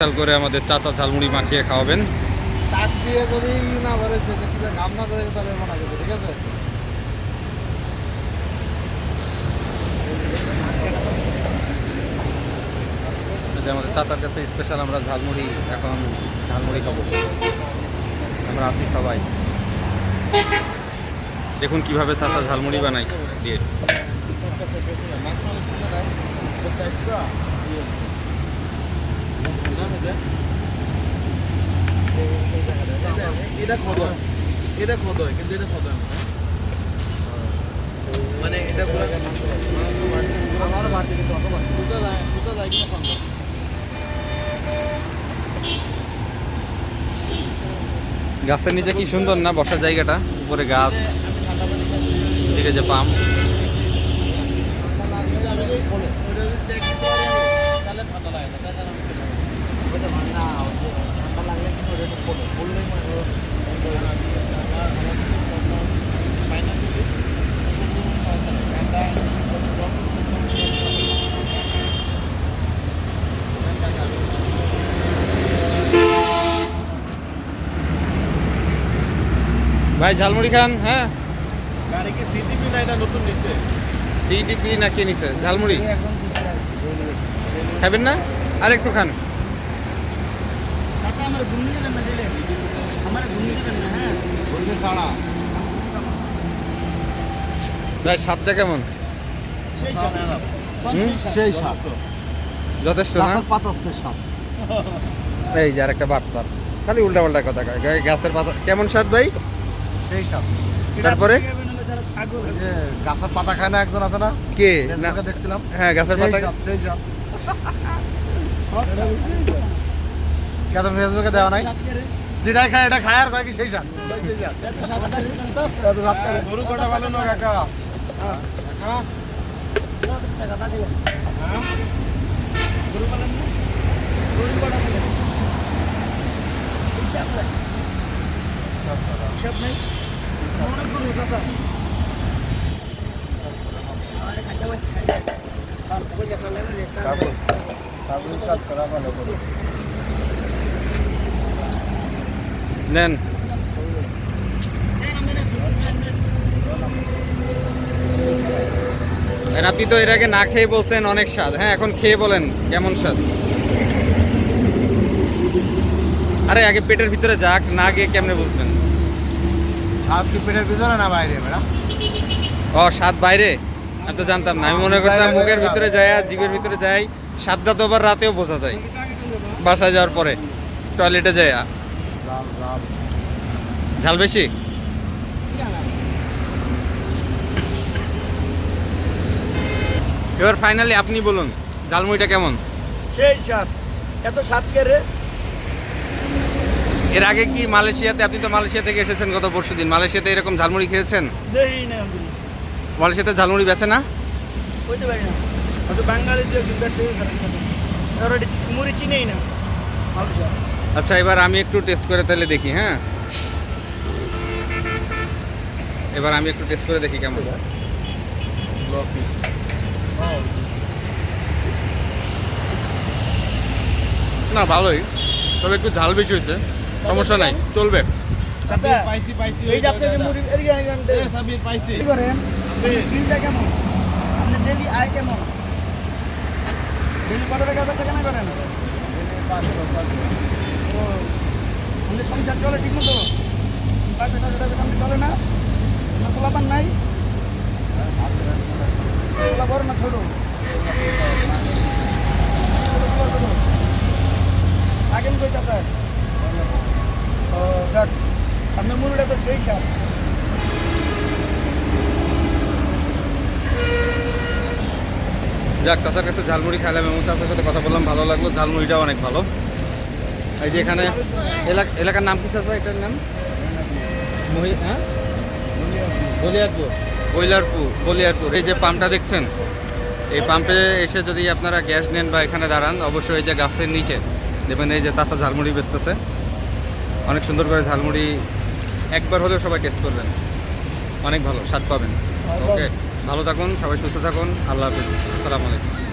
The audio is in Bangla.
স্পেশাল করে আমাদের চাচা ঝালমুড়ি মাখিয়ে খাওয়াবেন। টাক দিয়ে যদি না যদি ঘাম না করেছে তাহলে মনে করবে ঠিক আছে? আমাদের চাচার কাছে স্পেশাল আমরা ঝালমুড়ি এখন ঝালমুড়ি খাব। আমরা আছি সবাই। দেখুন কীভাবে চাচা ঝালমুড়ি বানাই দিয়ে। এটা এটা কিন্তু এটা। মানে গাছের নিচে কি সুন্দর না? বসার জায়গাটা, উপরে গাছ দিকে যে পাম্প ভাই ঝালমুড়ি খান হ্যাঁ? গাড়ি কি সিটিপি না এটা নতুন নিছে? সিডিপি না কে নিছে? ঝালমুড়ি? খাবেন না? আর একটু খান। আমার ঘুমিয়ে গেলেন না দিলে। আমার ঘুমিয়ে না হ্যাঁ? ভাই স্বাদটা কেমন? সেই সাপ হুম? সেই সাপ যথেষ্ট না? পাতাচ্ছে সাপ এই যে আর একটা বার্তা খালি উল্টা পাল্টা কথা গাছের পাতা কেমন স্বাদ ভাই? সেই সাপ। তারপরে? যে গাছের পাতা খায় না একজন আছে না? কে? না। দেখছিলাম। হ্যাঁ গাছের পাতা সেই সাপ। কেন ফেসবুকে দেওয়া নাই? খায় এটা খায় আর কয় কি সেই সাপ? সেই সাপ এত সাপ করে। গরু কটা ভালো না কাকা হ্যাঁ? হ্যাঁ? গরু পালন গরু কটা হিসাব নেই? নেন। আপনি তো এর আগে না খেয়ে বলছেন, অনেক স্বাদ। হ্যাঁ এখন খেয়ে বলেন, কেমন স্বাদ? আরে, আগে পেটের ভিতরে যাক, না গিয়ে কেমনে বুঝবেন? সাত কি পেটের ভিতরে না বাইরে ম্যাডাম? ও স্বাদ বাইরে? আমি তো জানতাম না। আমি মনে করতাম মুখের ভিতরে যায় আর জিভের ভিতরে যাই স্বাদটা তো আবার রাতেও বোঝা যায়। বাসায় যাওয়ার পরে। টয়লেটে যায়। ঝাল বেশি? এবার ফাইনালি আপনি বলুন ঝালমুড়িটা কেমন? সেই সাত এত সাত কে রে? এর আগে কি মালয়েশিয়াতে আপনি তো মালয়েশিয়া থেকে এসেছেন গত পরশু দিন মালয়েশিয়াতে এরকম ঝালমুড়ি খেয়েছেন? মালয়েশিয়াতে ঝালমুড়ি বেছে না? কইতে পারি না। বাঙালি মুড়ি চিনেই না আচ্ছা এবার আমি একটু টেস্ট করে তাহলে দেখি হ্যাঁ? এবার আমি একটু টেস্ট করে দেখি কেমন। না ভালোই। তবে একটু ঝাল বেশি হয়েছে। সমস্যা নাই। চলবে। আচ্ছা পাইছি পাইছি এই যে আপনি যে মুড়ি এদিকে আনেন সাবির পাইছি। কি করেন? বিলটা কেমন? আপনি ডেলি আয় কেমন? ডেলি কত টাকা বেচা কেনা করেন? ও আমাদের সংসার চলে ঠিক মতো পাঁচশো টাকা টাকা সামনে চলে না পোলাপান নাই? পোলা বড় না ছোট আগেন কই চাপেন ও যাক মুরুটা তো সেই যাক, চাচার কাছে ঝালমুড়ি খাইলাম এবং চাচার সাথে কথা বললাম, ভালো লাগল। ঝালমুড়িটাও অনেক ভালো। এই যে এখানে এলাকা এলাকার নাম কি চাচা? এটার নাম? হ্যাঁ? বলিয়ারপুর। বইলারপুর বলিয়ারপুর। এই যে পাম্পটা দেখছেন? এই পাম্পে এসে যদি আপনারা গ্যাস নেন বা এখানে দাঁড়ান, অবশ্যই এই যে গাছের নিচে। দেখবেন এই যে চাচা ঝালমুড়ি বেচতেছে। অনেক সুন্দর করে ঝালমুড়ি একবার হলেও সবাই টেস্ট করবেন। অনেক ভালো স্বাদ পাবেন। ওকে ভালো থাকুন সবাই সুস্থ থাকুন আল্লাহ হাফিজ। আসসালামু আলাইকুম।